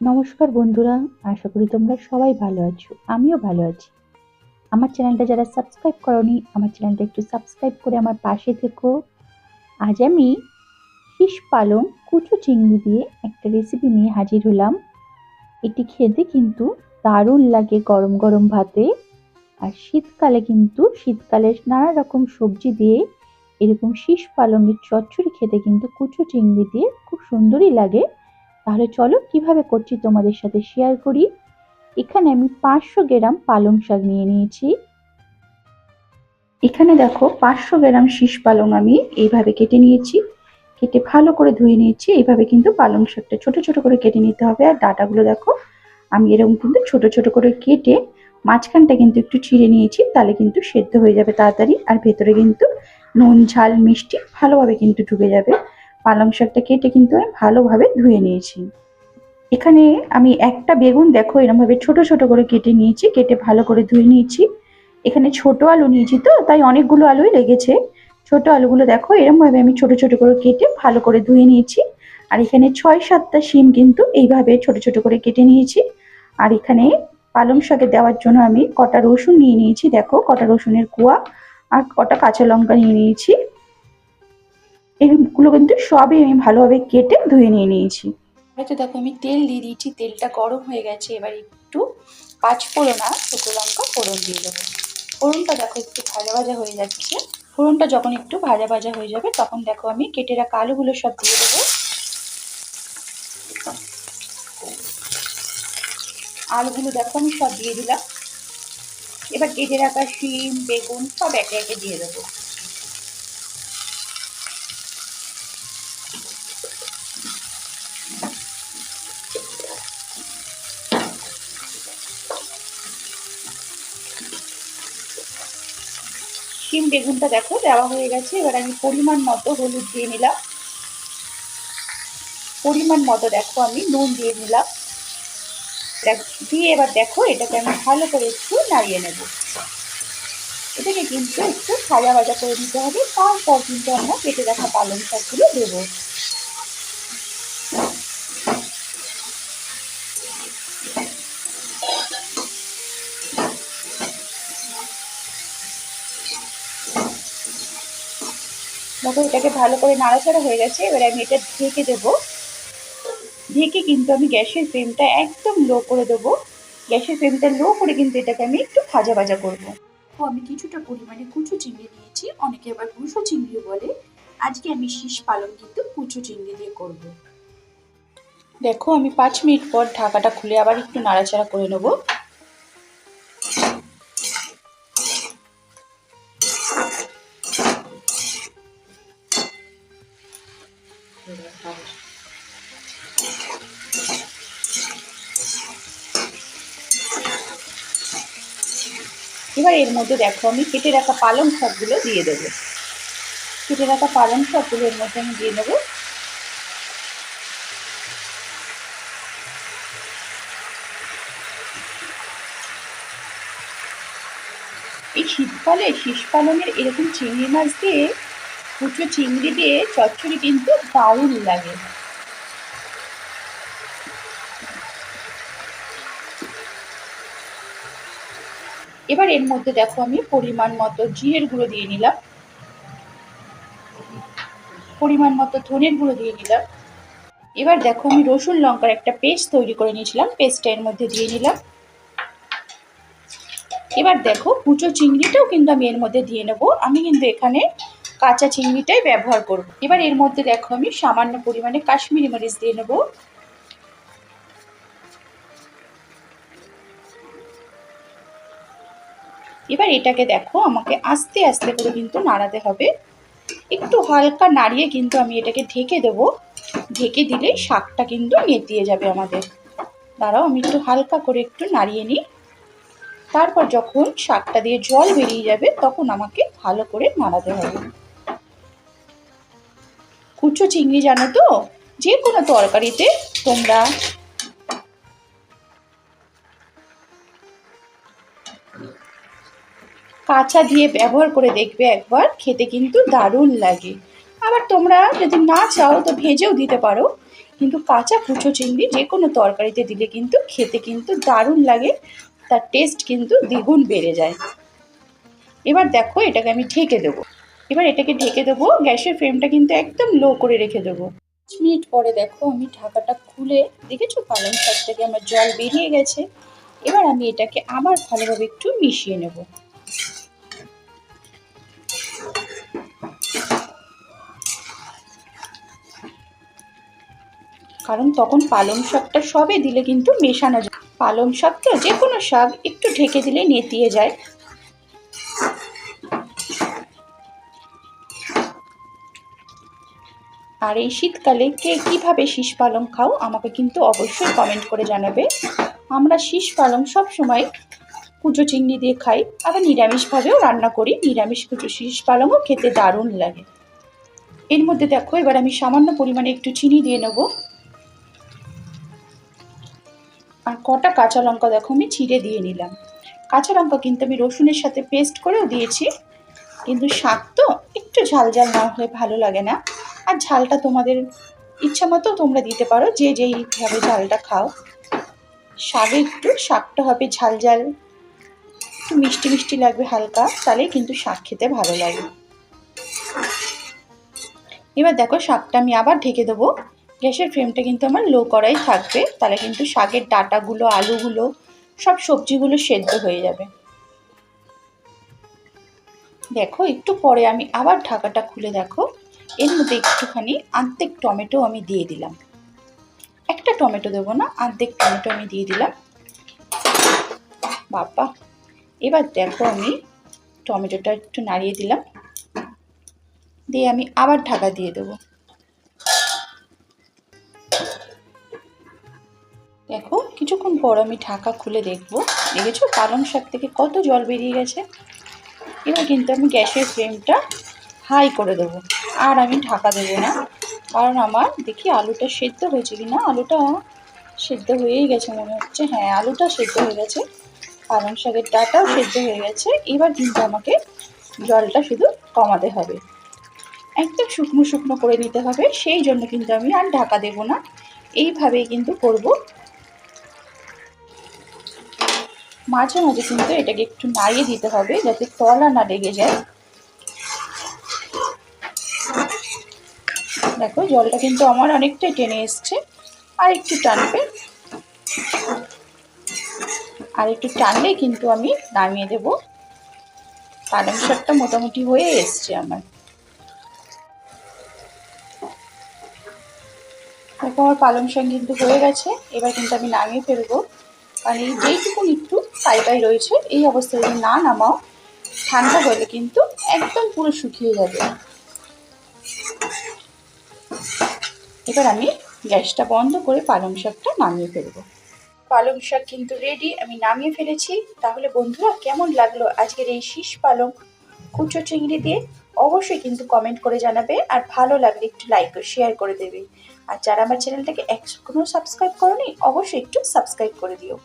নমস্কার বন্ধুরা, আশা করি তোমরা সবাই ভালো আছো। আমিও ভালো আছি। আমার চ্যানেলটা যারা সাবস্ক্রাইব করনি, আমার চ্যানেলটা একটু সাবস্ক্রাইব করে আমার পাশে থেকো। আজ আমি ফিশ পালং কুচু চিংড়ি দিয়ে একটা রেসিপি নিয়ে হাজির হলাম। এটি খেতে কিন্তু দারুণ লাগে গরম গরম ভাতে আর শীতকালে কিন্তু শীতকালে নানা রকম সবজি দিয়ে এরকম শীষ পালংয়ের চচ্চড়ি খেতে কিন্তু কুচো চিংড়ি দিয়ে খুব সুন্দরই লাগে। তাহলে চলো কীভাবে করছি তোমাদের সাথে শেয়ার করি? এখানে আমি পাঁচশো গ্রাম পালং শাক নিয়ে নিয়েছি। এখানে দেখো পাঁচশো গ্রাম শীষ পালং আমি এইভাবে কেটে নিয়েছি। কেটে ভালো করে ধুয়ে নিয়েছি, এইভাবে কিন্তু পালং শাকটা ছোট ছোট করে কেটে নিতে হবে। আর ডাটাগুলো দেখো, আমি এরকম কিন্তু ছোট ছোট করে কেটে মাঝখানটা কিন্তু একটু ছিঁড়ে নিয়েছি, তাহলে কিন্তু সেদ্ধ হয়ে যাবে তাড়াতাড়ি। আর ভেতরে কিন্তু নুন, ঝাল, মিষ্টি ভালোভাবে কিন্তু ঢুকে যাবে। পালং শাকটা কেটে কিন্তু আমি ভালোভাবে ধুয়ে নিয়েছি। এখানে আমি একটা বেগুন, দেখো, এরমভাবে ছোট ছোট করে কেটে নিয়েছি, কেটে ভালো করে ধুয়ে নিয়েছি। এখানে ছোট আলু নিয়েছি তো, তাই অনেকগুলো আলুই লেগেছে। ছোট আলুগুলো, দেখো, এরমভাবে আমি ছোট ছোট করে কেটে ভালো করে ধুয়ে নিয়েছি। আর এখানে ছয়, সাতটা শিম কিন্তু এইভাবে ছোট ছোট করে কেটে নিয়েছি। আর এখানে পালং শাকে দেওয়ার জন্য আমি কটা রসুন নিয়ে নিয়েছি, দেখো, কটা রসুনের কুয়া আর কটা কাঁচা লঙ্কা নিয়ে নিয়েছি। এগুলো কিন্তু সবই আমি ভালোভাবে কেটে ধুয়ে নিয়ে নিয়েছি। হয়তো দেখো, আমি তেল দিয়ে দিয়েছি, তেলটা গরম হয়ে গেছে, এবার একটু পাঁচ ফোড়না শুকনো লঙ্কা ফোড়ন দিয়ে দেবো। ফোড়নটা দেখো একটু ভাজা ভাজা হয়ে যাচ্ছে। ফোড়নটা যখন একটু ভাজা ভাজা হয়ে যাবে, তখন দেখো আমি কেটে রাখা আলুগুলো সব দিয়ে দেবো। আলুগুলো দেখো আমি সব দিয়ে দিলাম। এবার কেটে রাখা শিম, বেগুন সব একে একে দিয়ে দেবো। শিম বেগুনটা দেখো, দেওয়া হয়ে গেছে। এবার আমি পরিমাণ মতো হলুদ দিয়ে নিলাম। পরিমাণ মতো দেখো আমি, নুন দিয়ে নিলাম। দিয়ে এবার দেখো, এটাকে আমি ভালো করে একটু নাড়িয়ে নেব। এটাকে কিন্তু একটু সাজা ভাজা করে দিতে হবে। তারপর কিন্তু আমরা কেটে রাখা পালং শাকগুলো দেবো। দেখো এটাকে ভালো করে নাড়াচাড়া হয়ে গেছে এবার আমি এটা ঢেকে দেবো। ঢেকে কিন্তু আমি গ্যাসের ফ্লেমটা একদম লো করে দেবো। গ্যাসের ফ্লেমটা লো করে কিন্তু এটাকে আমি একটু ভাজা ভাজা করব। তো আমি কিছুটা পরিমাণে কুচু চিংড়ি নিয়েছি অনেকে আবার কুচো চিংড়ি বলে। আজকে আমি শীষ পালন কিন্তু কুচু চিংড়ি দিয়ে করব। দেখো আমি পাঁচ মিনিট পর ঢাকাটা খুলে আবার একটু নাড়াচাড়া করে নেব। এবার এর মধ্যে দেখো, আমি কেটে রাখা পালং শাকগুলো দিয়ে দেবো। কেটে রাখা পালং শাকগুলো এর মধ্যে আমি দিয়ে নেব এই শীতকালে শীষ পালনের এরকম চিংড়ি মাছ দিয়ে, কুচো চিংড়ি দিয়ে চচ্চড়ি কিন্তু দারুণ লাগে। এবার এর মধ্যে দেখো আমি পরিমাণ মতো জিরের গুঁড়ো দিয়ে নিলাম। পরিমাণ মতো ধনের গুঁড়ো দিয়ে নিলাম। এবার দেখো আমি রসুন লঙ্কার একটা পেস্ট তৈরি করে নিয়েছিলাম, পেস্টটা এর মধ্যে দিয়ে নিলাম। এবার দেখো কুচো চিংড়িটাও কিন্তু আমি এর মধ্যে দিয়ে নেব। আমি কিন্তু এখানে কাঁচা চিংড়িটাই ব্যবহার করব। এবার এর মধ্যে দেখো আমি সামান্য পরিমাণে কাশ্মীরি মরিচ দিয়ে নেব। এবার এটাকে দেখো, আমাকে আস্তে আস্তে করে কিন্তু নাড়াতে হবে। একটু হালকা নাড়িয়ে কিন্তু আমি এটাকে ঢেকে দেবো। ঢেকে দিলেই শাকটা কিন্তু নেতিয়ে যাবে আমাদের। দাঁড়াও, আমি একটু হালকা করে একটু নাড়িয়ে নিই। তারপর যখন শাকটা দিয়ে জল বেরিয়ে যাবে, তখন আমাকে ভালো করে নাড়াতে হবে। কুচো চিংড়ি জানো তো? যে কোনো তরকারিতে তোমরা কাঁচা দিয়ে ব্যবহার করে দেখবে একবার, খেতে কিন্তু দারুণ লাগে। আবার তোমরা যদি না চাও তো ভেজেও দিতে পারো, কিন্তু কাঁচা কুচো চিংড়ি যে কোনো তরকারিতে দিলে কিন্তু খেতে কিন্তু দারুণ লাগে, তার টেস্ট কিন্তু দ্বিগুণ বেড়ে যায়। এবার দেখো এটাকে আমি ঢেকে দেবো। এবার এটাকে ঢেকে দেবো, গ্যাসের ফ্লেমটা কিন্তু একদম লো করে রেখে দেবো। পাঁচ মিনিট পরে দেখো আমি ঢাকাটা খুলে দেখেছ? পালং শাক থেকে আমার জল বেরিয়ে গেছে। এবার আমি এটাকে আবার ভালোভাবে একটু মিশিয়ে নেব। কারণ তখন পালং শাকটা সবে দিলে কিন্তু মেশানো যায়। পালং শাক তো যে কোনো শাক একটু ঢেকে দিলে নেতিয়ে যায়। আর এই শীতকালে কে কীভাবে শীষ পালং খাও আমাকে কিন্তু অবশ্যই কমেন্ট করে জানাবে। আমরা শীষ পালং সবসময় কুচো চিংড়ি দিয়ে খাই, আবার নিরামিষভাবেও রান্না করি। নিরামিষ কুচো শীষ পালংও খেতে দারুণ লাগে। এর মধ্যে দেখো, এবার আমি সামান্য পরিমাণে একটু চিনি দিয়ে নেব। আর কটা কাঁচা লঙ্কা দেখো আমি ছিঁড়ে দিয়ে নিলাম। কাঁচা লঙ্কা কিন্তু আমি রসুনের সাথে পেস্ট করেও দিয়েছি, কিন্তু শাক তো একটু ঝাল ঝাল না হলে ভালো লাগে না। আর ঝালটা তোমাদের ইচ্ছা মতো তোমরা দিতে পারো, যে যেইভাবে ঝালটা খাও। শাকে একটু শাকটা হবে ঝাল ঝাল। একটু মিষ্টি মিষ্টি লাগবে হালকা, তাহলে কিন্তু শাক খেতে ভালো লাগে। এবার দেখো শাকটা আমি আবার ঢেকে দেবো। গ্যাসের ফ্লেমটা কিন্তু আমার লো করাই থাকবে। তাহলে কিন্তু শাকের ডাটাগুলো, আলুগুলো, সব সবজিগুলো সেদ্ধ হয়ে যাবে। দেখো, একটু পরে আমি আবার ঢাকাটা খুলে দেখো। এর মধ্যে একটুখানি আর্ধেক টমেটো আমি দিয়ে দিলাম। একটা টমেটো দেবো না, আর্ধেক টমেটো আমি দিয়ে দিলাম। বাবা, এবার দেখো আমি টমেটোটা একটু নাড়িয়ে দিলাম। দিয়ে আমি আবার ঢাকা দিয়ে দেবো। দেখো, কিছুক্ষণ পর আমি ঢাকা খুলে দেখব। দেখেছ? পালং শাক থেকে কত জল বেরিয়ে গেছে। এবার কিন্তু আমি গ্যাসের ফ্লেমটা হাই করে দেবো। আর আমি ঢাকা দেবো না। কারণ আমার, দেখি আলুটা সেদ্ধ হয়েছে কি না আলুটা সেদ্ধ হয়েই গেছে মনে হচ্ছে। হ্যাঁ আলুটা সেদ্ধ হয়ে গেছে। পালং শাকের ডাটাও সেদ্ধ হয়ে গেছে। এবার কিন্তু আমাকে জলটা শুধু কমাতে হবে। একদম শুকনো শুকনো করে নিতে হবে। সেই জন্য কিন্তু আমি আর ঢাকা দেবো না। এইভাবেই কিন্তু করব মাঝে মাঝে কিন্তু এটাকে একটু নাড়িয়ে দিতে হবে যাতে তলা না লেগে যায়। দেখো, জলটা কিন্তু আমার অনেকটাই টেনে এসছে। আর একটু টানবে। আর একটু টানলে কিন্তু আমি নামিয়ে দেব। পালং শাকটা মোটামুটি হয়ে এসছে আমার। দেখো, আমার পালং শাক কিন্তু হয়ে গেছে। এবার কিন্তু আমি নামিয়ে ফেলব। এই যেইটুকুন একটু পাই পাই রয়েছে। এই অবস্থায় যদি না নামাও, ঠান্ডা হলে কিন্তু একদম পুরো শুকিয়ে যাবে। এবার আমি গ্যাসটা বন্ধ করে পালং শাকটা নামিয়ে ফেলব। পালং শাক কিন্তু রেডি আমি নামিয়ে ফেলেছি। তাহলে বন্ধুরা, কেমন লাগল আজকের এই শীষ পালং? কুচো চিংড়ি দিয়ে অবশ্যই কিন্তু কমেন্ট করে জানাবে, আর ভালো লাগলে একটু লাইক শেয়ার করে দেবে। আর যারা আমার চ্যানেলটাকে এখনও সাবস্ক্রাইব করনি, অবশ্যই একটু সাবস্ক্রাইব করে দিও।